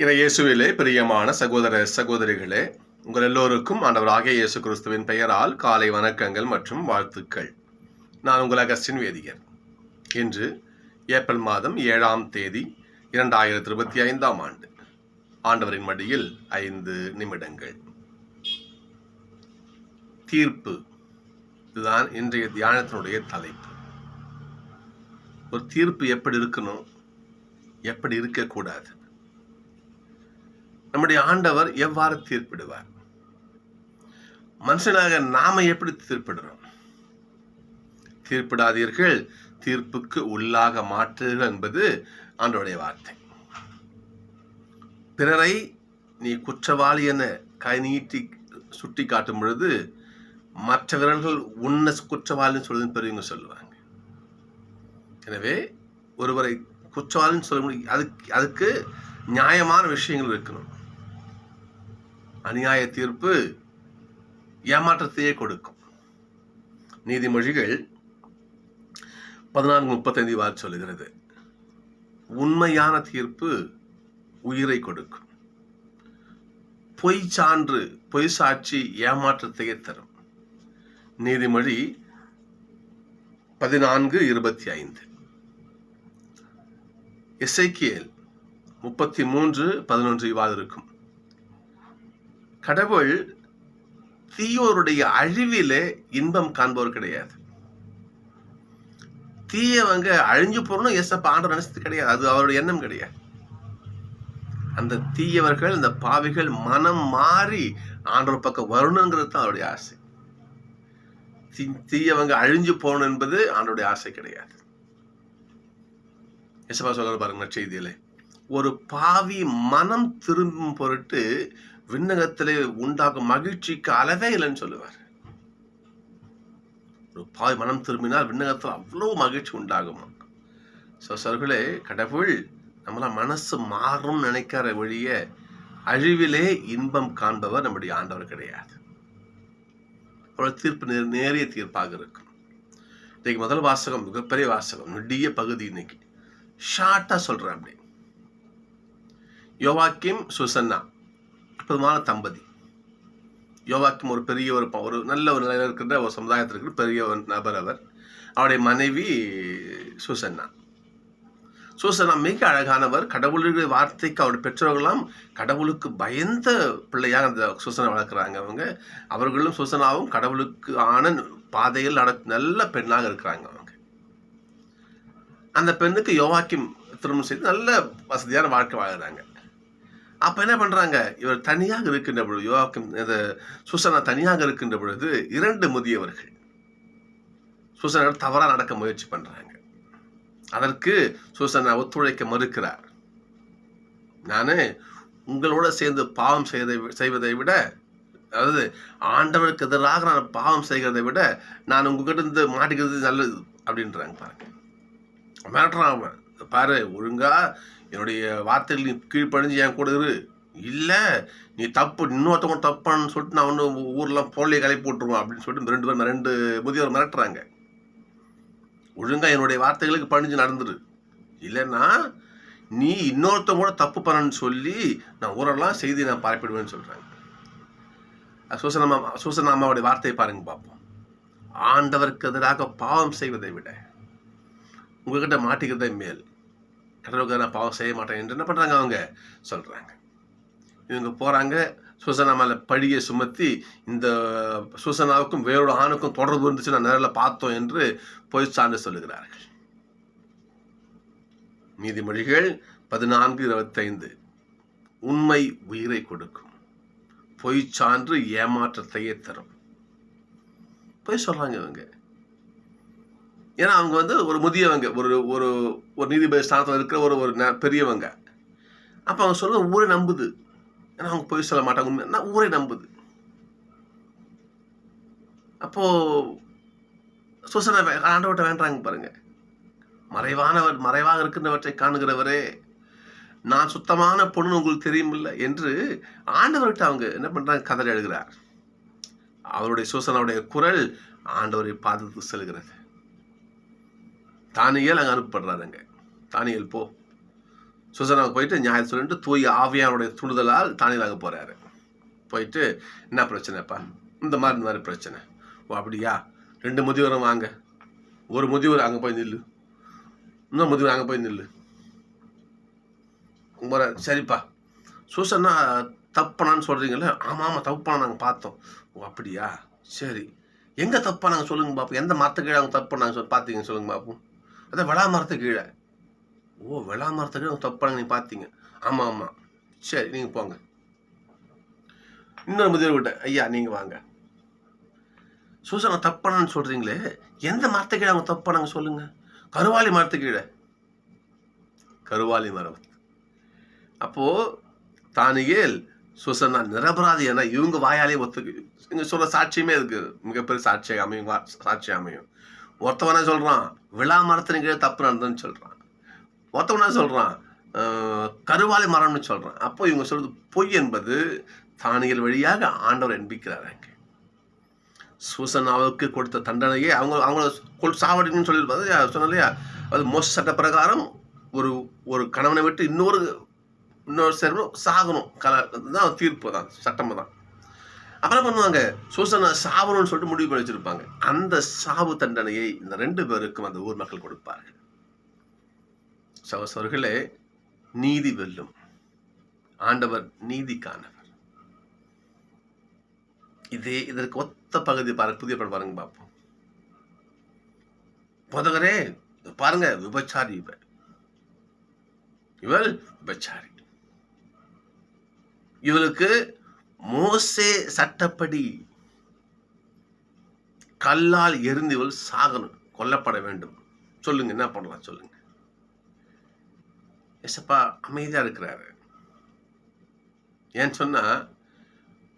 இன இயேசுவிலே பிரியமான சகோதர சகோதரிகளே உங்கள் எல்லோருக்கும் ஆண்டவராக இயேசு கிறிஸ்துவின் பெயரால் காலை வணக்கங்கள் மற்றும் வாழ்த்துக்கள். நான் உங்கள் அகஸ்டின் வேதியர் இன்று ஏப்ரல் மாதம் ஏழாம் தேதி இரண்டாயிரத்தி இருபத்தி ஐந்தாம் ஆண்டு. ஆண்டவரின் மடியில் ஐந்து நிமிடங்கள். தீர்ப்பு. இதுதான் இன்றைய தியானத்தினுடைய தலைப்பு. ஒரு தீர்ப்பு எப்படி இருக்கணும்? எப்படி இருக்கக்கூடாது? நம்முடைய ஆண்டவர் எவ்வாறு தீர்ப்பிடுவார்? மனுஷனாக நாம எப்படி தீர்ப்பிடுறோம்? தீர்ப்பிடாதீர்கள் தீர்ப்புக்கு உள்ளாக மாற்றுகள் என்பது ஆண்டோடைய வார்த்தை. பிறரை நீ குற்றவாளி என கை நீட்டி சுட்டி காட்டும் பொழுது மற்ற விரல்கள் உன்ன குற்றவாளின்னு சொல்லி பெரியவங்க சொல்லுவாங்க. எனவே ஒருவரை குற்றவாளின்னு சொல்ல முடியும். அதுக்கு அதுக்கு நியாயமான விஷயங்கள் இருக்கணும். அநியாய தீர்ப்பு ஏமாற்றத்தையே கொடுக்கும். நீதிமொழிகள் பதினான்கு முப்பத்தைந்து வார் சொல்லுகிறது. உண்மையான தீர்ப்பு உயிரை கொடுக்கும். பொய் சான்று பொய் சாட்சி ஏமாற்றத்தையே தரும். நீதிமொழி பதினான்கு இருபத்தி ஐந்து இசைக்கியல் முப்பத்தி மூன்று பதினொன்று இவ்வாறு இருக்கும். கடவுள் தீயோருடைய அழிவிலே இன்பம் காண்பவர் கிடையாது. தீயவங்க அழிஞ்சு போறணும் எஸ்அப்ப ஆண்டு நினைச்சது கிடையாது. அது அவருடைய எண்ணம் கிடையாது. அந்த தீயவர்கள் அந்த பாவிகள் மனம் மாறி ஆண்டவர் பக்கம் வரணுங்கிறது தான் அவருடைய ஆசை. தீ- தீயவங்க அழிஞ்சு போகணும் என்பது ஆண்டோடைய ஆசை கிடையாது. எசப்பா சொல்ல பாருங்க நற்செய்தியிலே. ஒரு பாவி மனம் திரும்பும் பொருட்டு விண்ணகத்திலே உண்டாகும் மகிழ்ச்சிக்கு அளவே இல்லைன்னு சொல்லுவார். ஒரு பாய் மனம் திரும்பினால் விண்ணகத்தில் அவ்வளவு மகிழ்ச்சி உண்டாகுமா? சோசர்களே கடவுள் நம்மளாம் மனசு மாறும் நினைக்கிற வழிய அழிவிலே இன்பம் காண்பவர் நம்முடைய ஆண்டவர் கிடையாது. அவருடைய தீர்ப்பு நேர் நேரிய தீர்ப்பாக இருக்கும். இன்னைக்கு முதல் வாசகம் மிகப்பெரிய வாசகம் நெடிய பகுதி இன்னைக்கு. ஷார்ட்டாக சொல்கிறேன் அப்படி யோவாக்கிம் சுசன்னா. அற்புதமான தம்பதி. யோவாக்கிம் ஒரு பெரிய ஒரு ப- ஒரு நல்ல ஒரு நிலையில் இருக்கின்ற ஒரு சமுதாயத்தில் இருக்கிற பெரிய ஒரு நபர் அவர். அவருடைய மனைவி சுசன்னா. சூசனா மிக அழகானவர். கடவுளுடைய வார்த்தைக்கு அவருடைய பெற்றோர்களாம் கடவுளுக்கு பயந்த பிள்ளையாக அந்த சூசனை வளர்க்குறாங்க அவங்க. அவர்களும் சூசனாவும் கடவுளுக்கு ஆன பாதையில் நட நல்ல பெண்ணாக இருக்கிறாங்க அவங்க. அந்த பெண்ணுக்கு யோவாக்கியம் திருமணம் செய்து நல்ல வசதியான வாழ்க்கை வாழ்கிறாங்க. அப்போ என்ன பண்ணுறாங்க இவர் தனியாக இருக்கின்ற பொழுது யோவாக்கிம் இந்த சூசனா தனியாக இருக்கின்ற பொழுது இரண்டு முதியவர்கள். சூசனா தவறாக நடக்க முயற்சி பண்ணுறாங்க அதற்கு சுசனா ஒத்துழைக்க மறுக்கிறார். நான் உங்களோட சேர்ந்து பாவம் செய்வதை செய்வதை விட அதாவது ஆண்டவருக்கு எதிராக நான் பாவம் செய்கிறதை விட நான் உங்ககிட்ட இருந்து மாட்டிக்கிறது நல்லது அப்படின்றாங்க பாருங்க. மிரட்டுறான் அவன் பாரு ஒழுங்கா என்னுடைய வார்த்தைகள் நீ கீழ்ப்படிஞ்சு என் கூட இரு. இல்லை நீ தப்பு இன்னொருத்தவங்க தப்பான்னு சொல்லிட்டு நான் ஒன்று ஊரெலாம் பொருளையை கலை போட்டுருவோம் அப்படின்னு சொல்லிட்டு இந்த ரெண்டு பேரும் ரெண்டு முதியவர் மிரட்டுறாங்க. ஒழுங்காக என்னுடைய வார்த்தைகளுக்கு பணிஞ்சு நடந்துரு. இல்லைன்னா நீ இன்னொருத்தவங்க கூட தப்பு பண்ணன்னு சொல்லி நான் ஊரெல்லாம் செய்தி நான் பரப்பிடுவேன்னு சொல்றாங்க. சூசனமா சூசனாமாவுடைய வார்த்தையை பாருங்க பார்ப்போம் ஆண்டவருக்கு எதிராக பாவம் செய்வதை விட உங்ககிட்ட மாட்டிக்கிறதே மேல். கடவுளுக்கு நான் பாவம் செய்ய மாட்டேன் என்று என்ன பண்ணுறாங்க அவங்க? சொல்கிறாங்க இவங்க போகிறாங்க சூசனா மேலே பழியை சுமத்தி இந்த சூசனாவுக்கும் வேறொரு ஆணுக்கும் தொடர்பு இருந்துச்சு நான் நேரில் பார்த்தோம் என்று பொய் சான்று சொல்லுகிறார்கள். நீதிமொழிகள் பதினான்கு இருபத்தைந்து. உண்மை உயிரை கொடுக்கும். பொய் சான்று ஏமாற்றத்தையே தரும். பொய் சொல்கிறாங்க இவங்க. ஏன்னா அவங்க வந்து ஒரு முதியவங்க ஒரு ஒரு ஒரு நீதிபதி ஸ்தானத்தில் இருக்கிற ஒரு ஒரு ந- பெரியவங்க. அப்போ அவங்க சொல்ல ஊரே நம்புது. ஏன்னா அவங்க பொய் சொல்ல மாட்டாங்க. உண்மை ஆனா ஊரே நம்புது. அப்போது சுசனை வே- ஆண்டவர்கிட்ட வேண்டாங்க பாருங்கள் மறைவானவர் மறைவாக இருக்கின்றவற்றை காணுகிறவரே நான் சுத்தமான பொண்ணு உங்களுக்கு தெரியுமில்ல என்று ஆண்டவர்கிட்ட அவங்க என்ன பண்ணுறாங்க கதறி எழுகிறார் அவருடைய சூசனாவுடைய குரல் ஆண்டவரை பாதத்துக்கு செல்கிறது. தானியல் அங்கே அனுப்பப்படுறாருங்க தானியல் போ. சுசனாவுக்கு போயிட்டு நியாயம் சொல்லிட்டு தூய் ஆவியானுடைய தானியல் தானியலாக போகிறாரு போயிட்டு என்ன பிரச்சனைப்பா? இந்த மாதிரி இந்த மாதிரி பிரச்சனை. ஓ அப்படியா? ரெண்டு முதியோரும் வாங்க. ஒரு முதியோர் அங்கே போய் நில்லு. இன்னொரு முதியோர் அங்கே போய் நில்லு. முறை சரிப்பா. சூசன்னா தப்புனான்னு சொல்கிறீங்களே ஆமாம் ஆமாம் தப்பான நாங்கள் பார்த்தோம். ஓ அப்படியா? சரி. எங்கே தப்பா நாங்கள் சொல்லுங்க பார்ப்போம் எந்த மரத்துக்கு கீழே அவங்க தப்பு நாங்கள் சொல் பார்த்தீங்க சொல்லுங்க பார்ப்போம் அதான் விளா மரத்து கீழே. ஓ விளா மரத்து கீழே தப்பாங்க நீங்கள் பார்த்தீங்க. ஆமாம் ஆமாம் சரி நீங்கள் போங்க. இன்னொரு முதியோர் விட்ட. ஐயா நீங்கள் வாங்க. சூசனை தப்பானு சொல்கிறீங்களே எந்த மரத்து கீழே அவங்க தப்பானாங்க சொல்லுங்க? கருவாலி மரத்து கீழே. கருவாலி மரம். அப்போது தானியேல் சுசனா நிரபராதி என இவங்க வாயாலே ஒத்துக்கு இங்க சொல்ற சாட்சியமே இருக்கு. மிகப்பெரிய சாட்சியாக அமையும் சாட்சி அமையும். ஒருத்தவனே சொல்றான்? விழா மரத்தின் கீழே தப்பு நடந்ததுன்னு சொல்கிறான் ஒருத்தவனே சொல்கிறான் கருவாலை மரம்னு சொல்கிறான் அப்போ இவங்க சொல்கிறது பொய் என்பது தானியல் வழியாக ஆண்டவர் என்பிக்கிறார் சூசன் சூசனாவுக்கு கொடுத்த தண்டனையே அவங்க அவங்கள கொல் சாவடின்னு சொல்லியிருப்பாங்க சொன்ன இல்லையா? அது மோச சட்ட பிரகாரம் ஒரு ஒரு கணவனை விட்டு இன்னொரு இன்னொரு சேர்வு சாகணும். கல தான் தீர்ப்பு தான் சட்டம் தான். அப்புறம் பண்ணுவாங்க? சூசனை சாவணும்னு சொல்லிட்டு முடிவு பண்ணி வச்சிருப்பாங்க. அந்த சாவு தண்டனையை இந்த ரெண்டு பேருக்கும் அந்த ஊர் மக்கள் கொடுப்பார்கள். சகோசர்களே நீதி வெல்லும். ஆண்டவர் நீதிக்கானவர் இதே இதற்கு ஒத்த பகுதி பாருங்க புதிய படம் பாருங்க பார்ப்போம். போதகரே பாருங்க விபச்சாரி இவ. இவள் விபச்சாரி. இவளுக்கு மோசே சட்டப்படி கல்லால் எரிந்தவள் சாகணும் கொல்லப்பட வேண்டும். சொல்லுங்க என்ன பண்ணலாம் சொல்லுங்க. எசப்பா அமைதியா இருக்கிறாரு. ஏன்னு சொன்னா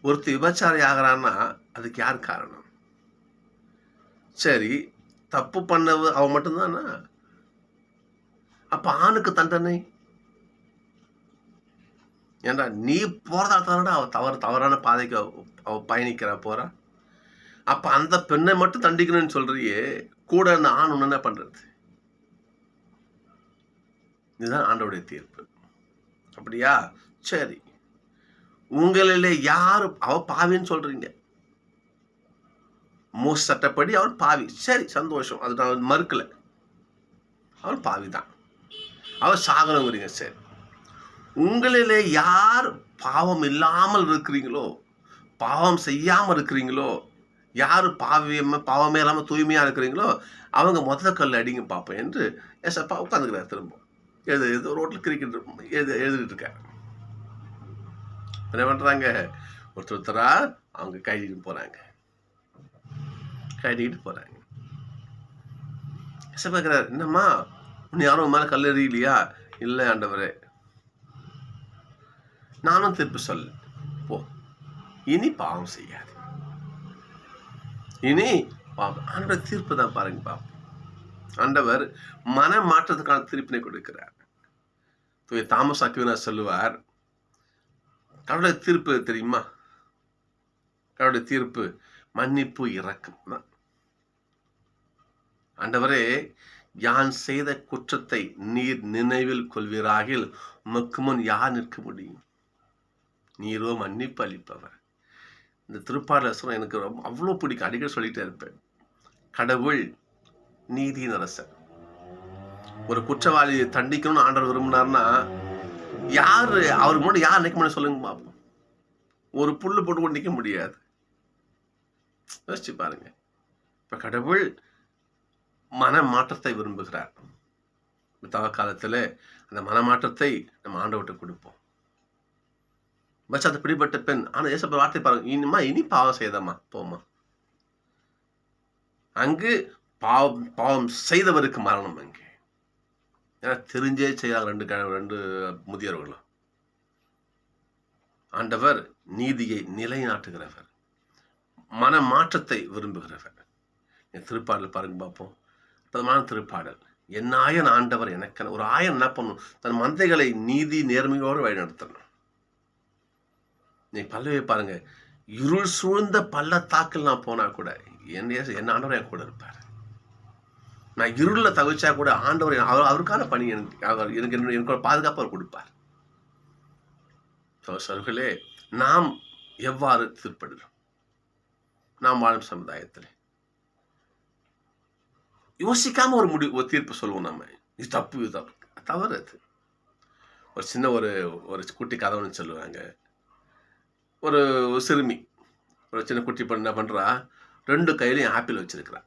ஒருத்தர் விபச்சாரி ஆகிறான்னா அதுக்கு யார் காரணம்? சரி தப்பு பண்ணவு அவ மட்டும்தானா? அப்போ ஆணுக்கு தண்டனை? ஏன்டா நீ போகிறதால தானடா அவள் தவறு தவறான பாதைக்கு அவ- பயணிக்கிறா போகிறா அப்போ அந்த பெண்ணை மட்டும் தண்டிக்கணும்னு சொல்கிறியே கூட அந்த ஆண் ஒன்று என்ன பண்ணுறது இதுதான் ஆண்டோடைய தீர்ப்பு. அப்படியா? சரி. உங்களிலே யாரு அவ பாவின்னு சொல்றீங்க. மோஸ்ட் சட்டப்படி அவள் பாவி. சரி சந்தோஷம். அது நான் மறுக்கலை. அவள் பாவி தான் அவள் சாகணுங்கிறீங்க சரி. உங்களிலே யார் பாவம் இல்லாமல் இருக்கிறீங்களோ பாவம் செய்யாமல் இருக்கிறீங்களோ யார் பாவியம பாவமே இல்லாமல் தூய்மையாக இருக்கிறீங்களோ அவங்க முதல்ல கல் அடிங்க பார்ப்போம் என்று எசப்பா உட்காந்துக்கிறார் திரும்ப எழுது எழுது ரோட்டில் கிரிக்கெட் எழுது எழுதிட்டு இருக்கேன் என்ன பண்ணுறாங்க ஒருத்தர் ஒருத்தராக அவங்க கைதிட்டு போகிறாங்க கைதிட்டு போகிறாங்க எசப்பா இருக்கிறார் என்னம்மா உன்னை யாரும் மேலே கல் எறியலையா இல்லை ஆண்டவரே. நானும் திருப்பி சொல்ல போ. இனி பாவம் செய்யாது. இனி பாவம். ஆண்டோட தீர்ப்பு தான் பாருங்க பாப்போம் ஆண்டவர் மன மாற்றத்துக்கான தீர்ப்பினை கொடுக்கிறார். தூய தாமஸ் அக்வினார் சொல்லுவார் கடவுளுடைய தீர்ப்பு தெரியுமா? கடவுளுடைய தீர்ப்பு மன்னிப்பு இறக்கம் தான். ஆண்டவரே யான் செய்த குற்றத்தை நீர் நினைவில் கொள்வீராகில் உமக்கு முன் யார் நிற்க முடியும்? நீரோ மன்னிப்பு அளிப்பவர். இந்த திருப்பாடல் எனக்கு ரொம்ப அவ்வளோ பிடிக்கும். அடிக்கடி சொல்லிட்டே இருப்பேன். கடவுள் நீதியின் அரசர் ஒரு குற்றவாளியை தண்டிக்கணும்னு ஆண்டவர் விரும்பினார்னா யாரு அவர் முன்னாடி யார் நிற்க முடியும் சொல்லுங்க பார்ப்போம். ஒரு புல்லு போட்டு கொண்டு நிற்க முடியாது. யோசிச்சு பாருங்க. இப்போ கடவுள் மன மாற்றத்தை விரும்புகிறார். தவ காலத்தில் அந்த மனமாற்றத்தை நம்ம ஆண்டவர்கிட்ட கொடுப்போம். பஸ் அது பிடிப்பட்ட பெண். ஆனா ஏசப்ப வார்த்தை பாருங்க. இனிமா இனி பாவம் செய்தம்மா. போமா அங்கு பாவம் பாவம் செய்தவருக்கு மரணம் அங்கே. ஏன்னா தெரிஞ்சே செய்யாத ரெண்டு ரெண்டு முதியவர்களும். ஆண்டவர் நீதியை நிலைநாட்டுகிறவர். மன மாற்றத்தை விரும்புகிறவர். என் திருப்பாடல் பாருங்க பார்ப்போம் பிரதமான திருப்பாடல். என் ஆயன் ஆண்டவர் எனக்கென ஒரு ஆயன் என்ன பண்ணும்? தன் மந்தைகளை நீதி நேர்மையோடு வழிநடத்தணும். நீ பல்லவே பாருங்க. இருள் சூழ்ந்த பள்ளத்தாக்கில் நான் போனா கூட என் என் ஆண்டவர் என் கூட இருப்பார். நான் இருளில் தவிச்சா கூட ஆண்டவர் அவர் அவருக்கான பணி எனக்கு அவர் எனக்கு என்ன- எனக்கு பாதுகாப்பு அவர் கொடுப்பார். சோர்களே நாம் எவ்வாறு தீர்ப்படுகிறோம்? நாம் வாழும் சமுதாயத்தில். யோசிக்காம ஒரு முடிவு ஒரு தீர்ப்பு சொல்லுவோம் நம்ம. இது தப்பு இது தப்பு. தவறு அது. ஒரு சின்ன ஒரு ஒரு குட்டி கதை ஒன்று சொல்லுவாங்க. ஒரு சிறுமி ஒரு சின்ன குட்டி பண்ண என்ன பண்ணுறா ரெண்டு கையிலையும் ஆப்பிள் வச்சிருக்கிறா.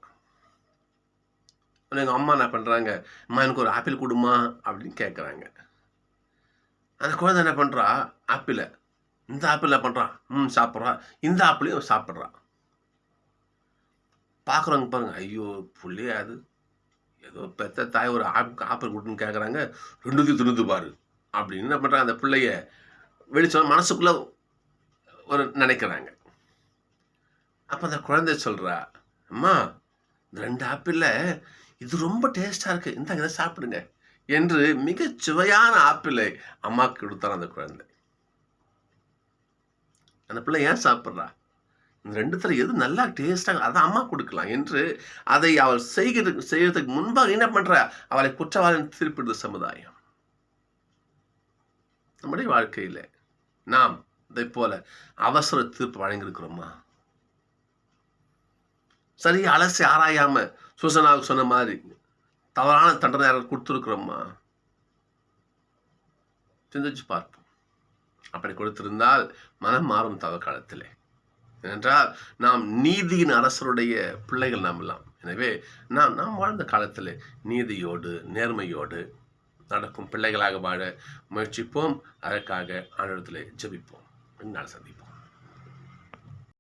எங்கள் அம்மா என்ன பண்ணுறாங்க அம்மா எனக்கு ஒரு ஆப்பிள் கொடுமா அப்படின்னு கேட்குறாங்க அந்த குழந்தை என்ன பண்ணுறா ஆப்பிளை. இந்த ஆப்பிள் என்ன ம் சாப்பிட்றான் இந்த ஆப்பிளையும் சாப்பிட்றான் பார்க்குறவங்க பாருங்க ஐயோ புள்ளையா அது. ஏதோ பெத்த தாய் ஒரு ஆப் ஆப்பிள் கொடுன்னு கேட்குறாங்க ரெண்டுத்தையும் திணுது பாரு அப்படின்னு என்ன பண்ணுறாங்க அந்த பிள்ளைய வெளிச்சம் மனசுக்குள்ளே ஒரு நினைக்கிறாங்க. அப்போ அந்த குழந்தை சொல்கிறா அம்மா இந்த ரெண்டு ஆப்பிளில் இது ரொம்ப டேஸ்ட்டாக இருக்குது இந்த இதை சாப்பிடுங்க என்று மிக சுவையான ஆப்பிளை அம்மாவுக்கு கொடுத்தார் அந்த குழந்தை. அந்த பிள்ளை ஏன் சாப்பிட்றா? இந்த ரெண்டுத்துல எது நல்லா டேஸ்ட்டாக அதை அம்மா கொடுக்கலாம் என்று அதை அவள் செய்கிறதுக்கு செய்கிறதுக்கு முன்பாக என்ன பண்ணுறா அவளை குற்றவாளி திருப்பிடுது சமுதாயம். நம்முடைய வாழ்க்கையில் நாம் இதை போல அவசர தீர்ப்பு வழங்கியிருக்கிறோமா? சரியா அலசி ஆராயாம சுசனாவுக்கு சொன்ன மாதிரி தவறான தண்டனை யாரும் கொடுத்துருக்குறோமா? சிந்திச்சு பார்ப்போம். அப்படி கொடுத்திருந்தால் மனம் மாறும் தவ காலத்திலே. ஏனென்றால் நாம் நீதியின் அரசருடைய பிள்ளைகள் நாம் எல்லாம். எனவே நாம் நாம் வாழ்ந்த காலத்தில் நீதியோடு நேர்மையோடு நடக்கும் பிள்ளைகளாக வாழ முயற்சிப்போம். அதற்காக ஆண்டத்தில் ஜெபிப்போம். un alza tipo.